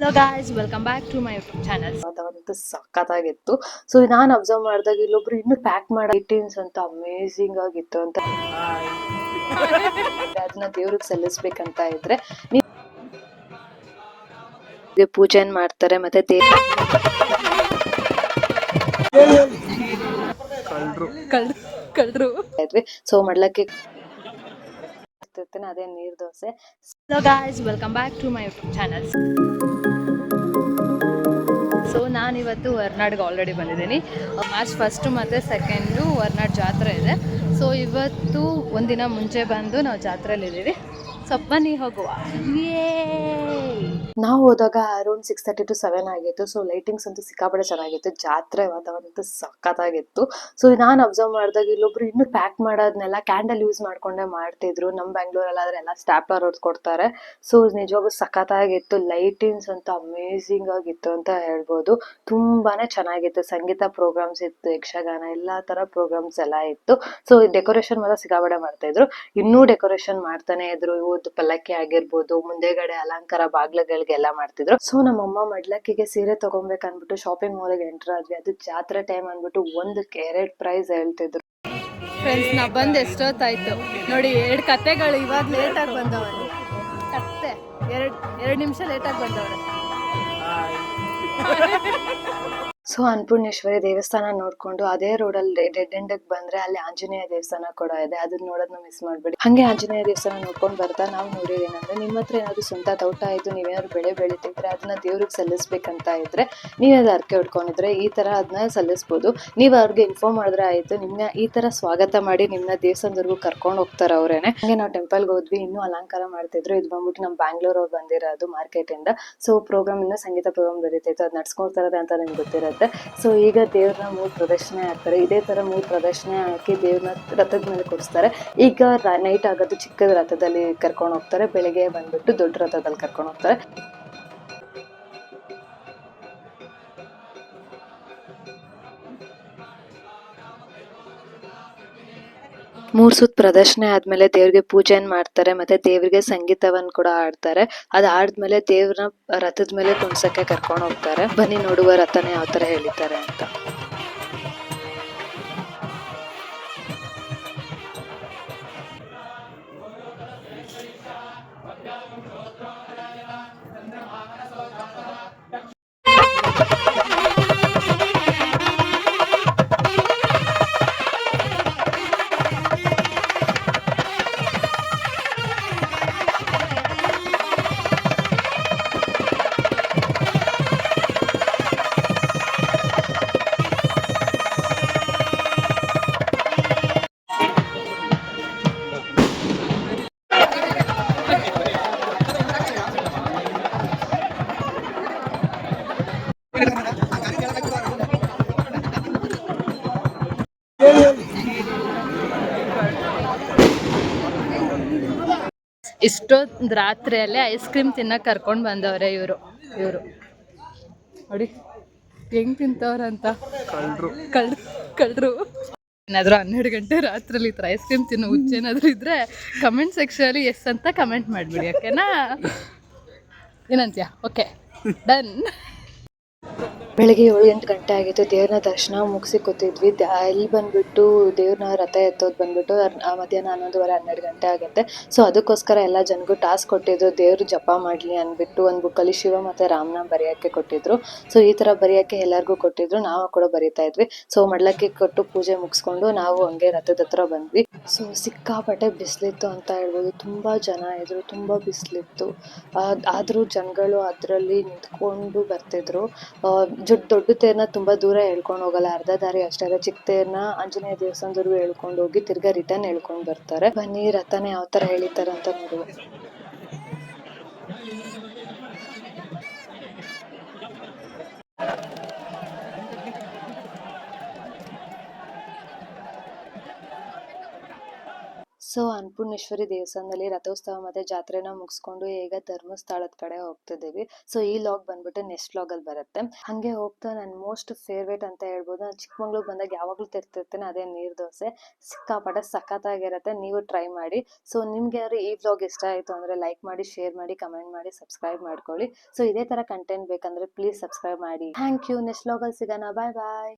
Hello guys welcome back to my YouTube channel ಅದಂತೂ ಸಖತ್ತಾಗಿತ್ತು. So ನಾನು ಅಬ್ಸರ್ವ್ ಮಾಡಿದಾಗ ಇಲ್ಲೊಬ್ರು ಇನ್ನು ಪ್ಯಾಕ್ ಮಾಡೋ ಐಟಮ್ಸ್ ಅಂತ ಅಮೇಝಿಂಗ್ ಆಗಿತ್ತು ಅಂತ. ಅದನ್ನ ದೇವ್ರಿಗೆ ಸಲ್ಲಿಸ್ಬೇಕಂತ ಇದ್ರೆ ನೀವು ಪೂಜೆ ಮಾಡ್ತಾರೆ ಮತ್ತೆ ದೇವ್ರ ಕಳ್ರು. ಕಳ್ರು ಸೊ ಮಾಡ್ಲಕ್ಕೆ ಅದೇ neer dosa. So guys welcome back to my YouTube channel so ನಾನಿವತ್ತು ಹೊರ್ನಾಡ್ಗೆ ಆಲ್ರೆಡಿ ಬಂದಿದ್ದೀನಿ. ಮಾರ್ಚ್ ಫಸ್ಟು ಮತ್ತು ಸೆಕೆಂಡು ಹೊರ್ನಾಡ್ ಜಾತ್ರೆ ಇದೆ. ಸೊ ಇವತ್ತು ಒಂದಿನ ಮುಂಚೆ ಬಂದು ನಾವು ಜಾತ್ರೆಯಲ್ಲಿದ್ದೀವಿ. ಸೊಪ್ಪ ನೀ ಹೋಗುವ. ಯೇ ನಾವು ಹೋದಾಗ around six thirty to seven ಆಗಿತ್ತು. ಸೊ ಲೈಟಿಂಗ್ಸ್ ಅಂತೂ ಸಿಕ್ಕಾಪಡೆ ಚೆನ್ನಾಗಿತ್ತು. ಜಾತ್ರೆ ವಾತಾವರಣ ಅಂತೂ ಸಖತ್ತಾಗಿತ್ತು. ಸೊ ನಾನು ಅಬ್ಸರ್ವ್ ಮಾಡಿದಾಗ ಇಲ್ಲೊಬ್ರು ಇನ್ನು ಪ್ಯಾಕ್ ಮಾಡೋದನ್ನೆಲ್ಲ ಕ್ಯಾಂಡಲ್ ಯೂಸ್ ಮಾಡ್ಕೊಂಡೇ ಮಾಡ್ತಿದ್ರು. ನಮ್ಮ ಬೆಂಗಳೂರಲ್ಲಿ ಆದ್ರೆ ಎಲ್ಲ ಸ್ಟ್ಯಾಪ್ಲರ್ ಕೊಡ್ತಾರೆ. ಸೊ ನಿಜವಾಗೂ ಸಖತ್ತಾಗಿತ್ತು. ಲೈಟಿಂಗ್ಸ್ ಅಂತೂ ಅಮೇಝಿಂಗ್ ಆಗಿತ್ತು ಅಂತ ಹೇಳ್ಬೋದು. ತುಂಬಾನೇ ಚೆನ್ನಾಗಿತ್ತು. ಸಂಗೀತ ಪ್ರೋಗ್ರಾಮ್ಸ್ ಇತ್ತು, ಯಕ್ಷಗಾನ, ಎಲ್ಲ ತರ ಪ್ರೋಗ್ರಾಮ್ಸ್ ಎಲ್ಲ ಇತ್ತು. ಸೊ ಡೆಕೋರೇಷನ್ ಮಾತ್ರ ಸಿಗಾಬಡೆ ಮಾಡ್ತಾ ಇದ್ರು ಇನ್ನೂ ಡೆಕೋರೇಷನ್ ಮಾಡ್ತಾನೆ ಇದ್ರು. ಇವತ್ತು ಪಲ್ಲಕ್ಕಿ ಆಗಿರ್ಬೋದು, ಮುಂದೆಗಡೆ ಅಲಂಕಾರ ಬಾಗ್ಲುಗಳಿಗೆಲ್ಲ ಮಾಡ್ತಿದ್ರು. ಸೊ ನಮ್ಮಮ್ಮ ಮಡ್ಲಕ್ಕಿಗೆ ಸೀರೆ ತಗೊಬೇಕು ಅನ್ಬಿಟ್ಟು ಶಾಪಿಂಗ್ ಮಾಲ್ಗೆ ಎಂಟರ್ ಆದ್ವಿ. ಅದು ಜಾತ್ರೆ ಟೈಮ್ ಅನ್ಬಿಟ್ಟು ಒಂದ್ ಕ್ಯಾರೆಟ್ ಪ್ರೈಸ್ ಹೇಳ್ತಿದ್ರು. ಫ್ರೆಂಡ್ಸ್ ನಾ ಬಂದ್ ಎಷ್ಟೊತ್ತಾಯ್ತು? ನೋಡಿ ಎರಡು ಕತೆಗಳು ಇವಾಗ ಲೇಟಾಗಿ ಬಂದವರು ಕತ್ತೆ. ಎರಡು ಎರಡು ನಿಮಿಷ ಲೇಟಾಗಿ ಬಂದವರು ಸೊ ಅನ್ನಪೂರ್ಣೇಶ್ವರಿ ದೇವಸ್ಥಾನ ನೋಡ್ಕೊಂಡು ಅದೇ ರೋಡಲ್ಲಿ ಡೆಡ್ ಎಂಡ್ ಬಂದ್ರೆ ಅಲ್ಲಿ ಆಂಜನೇಯ ದೇವಸ್ಥಾನ ಕೂಡ ಇದೆ. ಅದನ್ನ ನೋಡೋದನ್ನ ಮಿಸ್ ಮಾಡ್ಬೇಡಿ. ಹಂಗೆ ಆಂಜನೇಯ ದೇವಸ್ಥಾನ ನೋಡ್ಕೊಂಡು ಬರ್ತಾ ನಾವು ನೋಡಿದೇನಂದ್ರೆ ನಿಮ್ಮ ಹತ್ರ ಏನಾದ್ರು ಸ್ವಂತ ತೋಟ ಆಯ್ತು ನೀವೇನಾದ್ರು ಬೆಳೆ ಬೆಳಿತಿದ್ರೆ ಅದನ್ನ ದೇವ್ರಿಗೆ ಸಲ್ಲಿಸ್ಬೇಕಂತ ಇದ್ರೆ ನೀವೇನಾದ್ರು ಅರ್ಕೆ ಹೊಡ್ಕೊಂಡಿದ್ರೆ ಈ ತರ ಅದನ್ನ ಸಲ್ಲಿಸ್ಬೋದು. ನೀವು ಅವ್ರಿಗೆ ಇನ್ಫಾರ್ಮ್ ಮಾಡಿದ್ರೆ ಆಯ್ತು, ನಿಮ್ನ ಈ ತರ ಸ್ವಾಗತ ಮಾಡಿ ನಿಮ್ನ ದೇವಸ್ಥಾನದವರೆಗೂ ಕರ್ಕೊಂಡು ಹೋಗ್ತಾರೆ ಅವ್ರೇನೆ. ಹಂಗೆ ನಾವು ಟೆಂಪಲ್ಗೆ ಹೋದ್ವಿ, ಇನ್ನೂ ಅಲಂಕಾರ ಮಾಡ್ತಿದ್ರು. ಇದು ಬಂದ್ಬಿಟ್ಟು ನಮ್ಮ ಬ್ಯಾಂಗ್ಳೂರ್ ಅವ್ರು ಬಂದಿರೋದು ಮಾರ್ಕೆಟ್ ಇಂದ. ಸೊ ಪ್ರೋಗ್ರಾಮ್ ಇಂದ ಸಂಗೀತ ಪ್ರೋಗ್ರಾಮ್ ಬರೀತೈತೆ ಅದು ನಡ್ಸ್ಕೊಳ್ತಾರದೆ ಅಂತ ನಿಮ್ಗೆ ಗೊತ್ತಿರುತ್ತೆ ಸೊ ಈಗ ದೇವ್ರನ್ನ ಮೂರು ಪ್ರದರ್ಶನ ಹಾಕ್ತಾರೆ. ಇದೇ ತರ ಮೂರು ಪ್ರದರ್ಶನ ಹಾಕಿ ದೇವ್ರನ್ನ ರಥದ ಮೇಲೆ ಕೊಡಿಸ್ತಾರೆ. ಈಗ ನೈಟ್ ಆಗೋದು ಚಿಕ್ಕದ ರಥದಲ್ಲಿ ಕರ್ಕೊಂಡು ಹೋಗ್ತಾರೆ. ಬೆಳಗ್ಗೆ ಬಂದ್ಬಿಟ್ಟು ದೊಡ್ಡ ರಥದಲ್ಲಿ ಕರ್ಕೊಂಡು ಹೋಗ್ತಾರೆ. ಮೂರ್ ಸುತ್ ಪ್ರದರ್ಶನ ಆದ್ಮೇಲೆ ದೇವ್ರಿಗೆ ಪೂಜೆನ್ ಮಾಡ್ತಾರೆ, ಮತ್ತೆ ದೇವ್ರಿಗೆ ಸಂಗೀತವನ್ನ ಕೂಡ ಆಡ್ತಾರೆ ಅದ್ ಆದ್ಮೇಲೆ ದೇವ್ರನ್ನ ರಥದ ಮೇಲೆ ಕುಣ್ಸಕ್ಕೆ ಕರ್ಕೊಂಡು ಹೋಗ್ತಾರೆ. ಬನ್ನಿ ನೋಡುವ ರಥನ ಯಾವ ತರ ಎಳಿತಾರೆ ಅಂತ. ಇಷ್ಟೊಂದು ರಾತ್ರಿಯಲ್ಲೇ ಐಸ್ ಕ್ರೀಮ್ ತಿನ್ನಕ್ಕೆ ಕರ್ಕೊಂಡು ಬಂದವ್ರೆ ಇವರು ಇವರು. ನೋಡಿ ಹೆಂಗ್ ತಿಂತವ್ರಂತ ಕಳ್ರು. ಕಳ್ ಕಳ್ರು. ಏನಾದರೂ ಹನ್ನೆರಡು ಗಂಟೆ ರಾತ್ರಿಲಿ ಈ ಥರ ಐಸ್ ಕ್ರೀಮ್ ತಿನ್ನೋ ಹುಚ್ಚ ಏನಾದರೂ ಇದ್ರೆ ಕಮೆಂಟ್ ಸೆಕ್ಷನಲ್ಲಿ ಎಸ್ ಅಂತ ಕಮೆಂಟ್ ಮಾಡಿಬಿಡಿ ಓಕೆನಾ ಏನಂತೀಯ? ಓಕೆ ಡನ್ ಬೆಳಗ್ಗೆ ಏಳು ಎಂಟು ಗಂಟೆ ಆಗಿತ್ತು. ದೇವ್ರನ್ನ ದರ್ಶನ ಮುಗಿಸಿ ಕೂತಿದ್ವಿ. ಅಲ್ಲಿ ಬಂದ್ಬಿಟ್ಟು ದೇವ್ರನ್ನ ರಥ ಎತ್ತೋದು ಬಂದ್ಬಿಟ್ಟು ಮಧ್ಯಾಹ್ನ ಹನ್ನೊಂದುವರೆ, ಹನ್ನೆರಡು ಗಂಟೆ ಆಗುತ್ತೆ. ಸೊ ಅದಕ್ಕೋಸ್ಕರ ಎಲ್ಲ ಜನಗೂ ಟಾಸ್ಕ್ ಕೊಟ್ಟಿದ್ರು. ದೇವ್ರ ಜಪ ಮಾಡಲಿ ಅಂದ್ಬಿಟ್ಟು ಒಂದು ಬುಕ್ಕಲ್ಲಿ ಶಿವ ಮತ್ತೆ ರಾಮನ ಬರೆಯೋಕ್ಕೆ ಕೊಟ್ಟಿದ್ರು. ಸೊ ಈ ಥರ ಬರೆಯೋಕ್ಕೆ ಎಲ್ಲರಿಗೂ ಕೊಟ್ಟಿದ್ರು. ನಾವು ಕೂಡ ಬರಿತಾ ಇದ್ವಿ. ಸೊ ಮಡ್ಲಕ್ಕಿ ಕೊಟ್ಟು ಪೂಜೆ ಮುಗಿಸ್ಕೊಂಡು ನಾವು ಹಂಗೆ ರಥದ ಹತ್ರ ಬಂದ್ವಿ. ಸೊ ಸಿಕ್ಕಾಪಟ್ಟೆ ಬಿಸಿಲಿತ್ತು ಅಂತ ಹೇಳ್ಬೋದು. ತುಂಬಾ ಜನ ಇದ್ರು. ತುಂಬಾ ಬಿಸಿಲಿತ್ತು. ಆದರೂ ಜನಗಳು ಅದರಲ್ಲಿ ನಿಂತ್ಕೊಂಡು ಬರ್ತಿದ್ರು. ಜೊ- ದೊಡ್ಡ ತೇರ್ನ ತುಂಬಾ ದೂರ ಎಳ್ಕೊಂಡು ಹೋಗಲ್ಲ. ಅರ್ಧ ದಾರಿ ಅಷ್ಟೇ ಚಿಕ್ಕ ತೇರ್ನ ಆಂಜನೇಯ ದೇವಸ್ಥಾನದವರೆಗೂ ಎಳ್ಕೊಂಡು ಹೋಗಿ ತಿರ್ಗಾ ರಿಟರ್ನ್ ಎಳ್ಕೊಂಡು ಬರ್ತಾರೆ. ಬನ್ನಿ ರಥನ ಯಾವ ತರ ಎಳಿತಾರೆ ಅಂತ ನೋಡುವ. ಸೊ ಅನ್ನಪೂರ್ಣೇಶ್ವರಿ ದೇವಸ್ಥಾನದಲ್ಲಿ ರಥೋತ್ಸವ ಮತ್ತೆ ಜಾತ್ರೆನ ಮುಗಿಸ್ಕೊಂಡು ಈಗ ಧರ್ಮಸ್ಥಳದ ಕಡೆ ಹೋಗ್ತಿದ್ದೀವಿ. ಸೊ ಈ ಲಾಗ್ ಬಂದ್ಬಿಟ್ಟು ನೆಕ್ಸ್ಟ್ ಲಾಗ್ ಅಲ್ಲಿ ಬರುತ್ತೆ. ಹಂಗೆ ಹೋಗ್ತಾ ನನ್ನ ಮೋಸ್ಟ್ ಫೇವ್ರೇಟ್ ಅಂತ ಹೇಳ್ಬೋದು. ನಾನು ಚಿಕ್ಕಮಂಗ್ಳೂರ್ ಬಂದಾಗ ಯಾವಾಗ್ಲೂ ತಿರ್ತಿರ್ತೇನೆ ಅದೇ ನೀರ್ ದೋಸೆ. ಸಿಕ್ಕಾಪಟ್ಟೆ ಸಖತ್ತಾಗಿರುತ್ತೆ. ನೀವು ಟ್ರೈ ಮಾಡಿ. ಸೊ ನಿಮ್ಗೆ ಯಾರು ಈ ವ್ಲಾಗ್ ಇಷ್ಟ ಆಯ್ತು ಅಂದ್ರೆ ಲೈಕ್ ಮಾಡಿ ಶೇರ್ ಮಾಡಿ ಕಮೆಂಟ್ ಮಾಡಿ ಸಬ್ಸ್ಕ್ರೈಬ್ ಮಾಡ್ಕೊಳ್ಳಿ. ಸೊ ಇದೇ ತರ ಕಂಟೆಂಟ್ ಬೇಕಂದ್ರೆ ಪ್ಲೀಸ್ ಸಬ್ಸ್ಕ್ರೈಬ್ ಮಾಡಿ. ಥ್ಯಾಂಕ್ ಯು ನೆಕ್ಸ್ಟ್ ವ್ಲಾಗ್ ಅಲ್ಲಿ ಸಿಗೋಣ. ಬಾಯ್ ಬಾಯ್